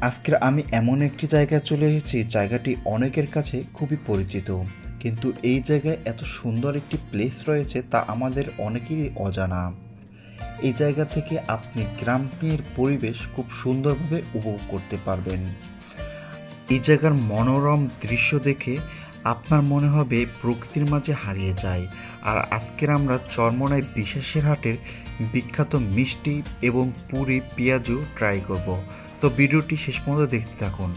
আজকের আমি এমন একটি জায়গায় চলে এসেছি, জায়গাটি অনেকের কাছে খুবই পরিচিত। কিন্তু এই জায়গায় এত সুন্দর একটি প্লেস রয়েছে তা আমাদের অনেকেরই অজানা। এই জায়গা থেকে আপনি গ্রামের পরিবেশ খুব সুন্দরভাবে উপভোগ করতে পারবেন। এই জায়গার মনোরম দৃশ্য দেখে আপনার মনে হবে প্রকৃতির মাঝে হারিয়ে যায়। আর আজকের আমরা চরমনায় বিশ্বাসের হাটের বিখ্যাত মিষ্টি এবং পুরি পেঁয়াজু ট্রাই করব। তো ভিডিওটি শেষ পর্যন্ত দেখতে থাকুন।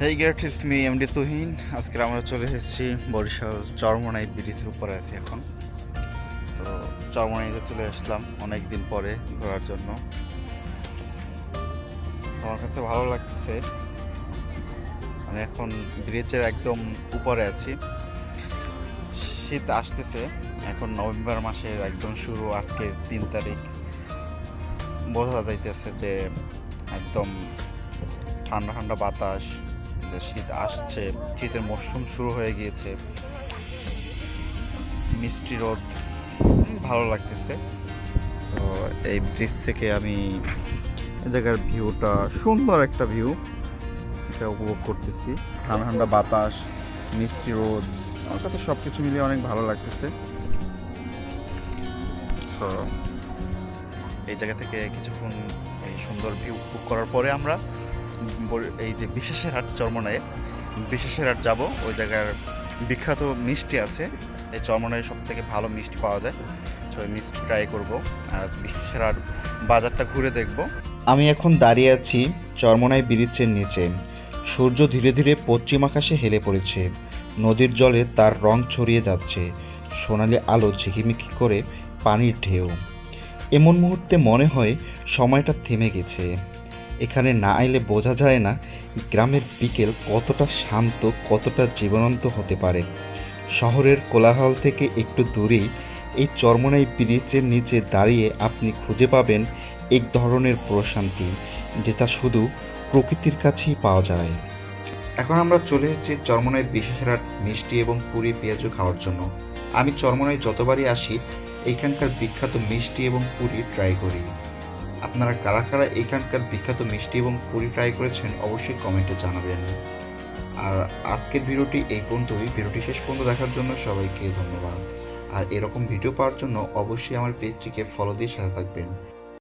Hey get it's me MD Tuhin আজকে আমরা চলে এসেছি বরিশাল চরমনাই ব্রিজের উপরে আছি এখন। তো চরমনাইতে চলে আসলাম অনেক দিন পরে ঘোরার জন্য। আমার কাছে ভালো লাগতেছে আমি এখন ব্রিজের একদম উপরে আছি। শীত আসতেছে, এখন নভেম্বর মাসের একদম শুরু আজকে তিন তারিখ। বোঝা যাইতেছে যে একদম ঠান্ডা ঠান্ডা বাতাস, যে শীত আসছে, শীতের মরশুম শুরু হয়ে গিয়েছে। মিষ্টি রোদ ভালো লাগতেছে। তো এই ব্রিজ থেকে আমি জায়গার ভিউটা, সুন্দর একটা ভিউ এটা উপভোগ করতেছি। ঠান্ডা ঠান্ডা বাতাস, মিষ্টি রোদ, আমার কাছে সব কিছু মিলিয়ে অনেক ভালো লাগতেছে। সো এই জায়গা থেকে কিছুক্ষণ এই সুন্দর ভিউ উপভোগ করার পরে আমরা এই যে বিশেষের হাট চরমনায় বিশেষের হাট যাব। ওই জায়গার বিখ্যাত মিষ্টি আছে। এই চরমনায় সব থেকে ভালো মিষ্টি পাওয়া যায়। তো মিষ্টি ট্রাই করব। আর বিশেষের হাট বাজারটা ঘুরে দেখব। আমি এখন দাঁড়িয়ে আছি চরমনাই ব্রিজের নিচে। সূর্য ধীরে ধীরে পশ্চিম আকাশে হেলে পড়েছে। নদীর জলে তার রং ছড়িয়ে যাচ্ছে। সোনালি আলো ঝিকিমিকি করে পানির ঢেউ। এমন মুহূর্তে মনে হয় সময়টা থেমে গেছে। এখানে না এলে বোঝা যায় না গ্রামের বিকেল কতটা শান্ত, কতটা জীবনন্ত হতে পারে। শহরের কোলাহল থেকে একটু দূরেই এই চরমনাই ব্রিজের নিচে দাঁড়িয়ে আপনি খুঁজে পাবেন এক ধরনের প্রশান্তি, যেটা শুধু প্রকৃতির কাছেই পাওয়া যায়। এখন আমরা চলে এসেছি চরমনাই বিশেষরাট মিষ্টি এবং পুরি পেঁয়াজু খাওয়ার জন্য। আমি চরমনাই যতবারই আসি এইখানকার বিখ্যাত মিষ্টি এবং পুরি ট্রাই করি। আপনারা কারা কারা এখানকার বিখ্যাত মিষ্টি এবং পুরি ট্রাই করেছেন অবশ্যই কমেন্টে জানাবেন। আর আজকের ভিডিওটি এই পর্যন্তই। ভিডিওটি শেষ পর্যন্ত দেখার জন্য সবাইকে ধন্যবাদ। আর এরকম ভিডিও পাওয়ার জন্য অবশ্যই আমার পেজটিকে ফলো দিয়ে সাথে থাকবেন।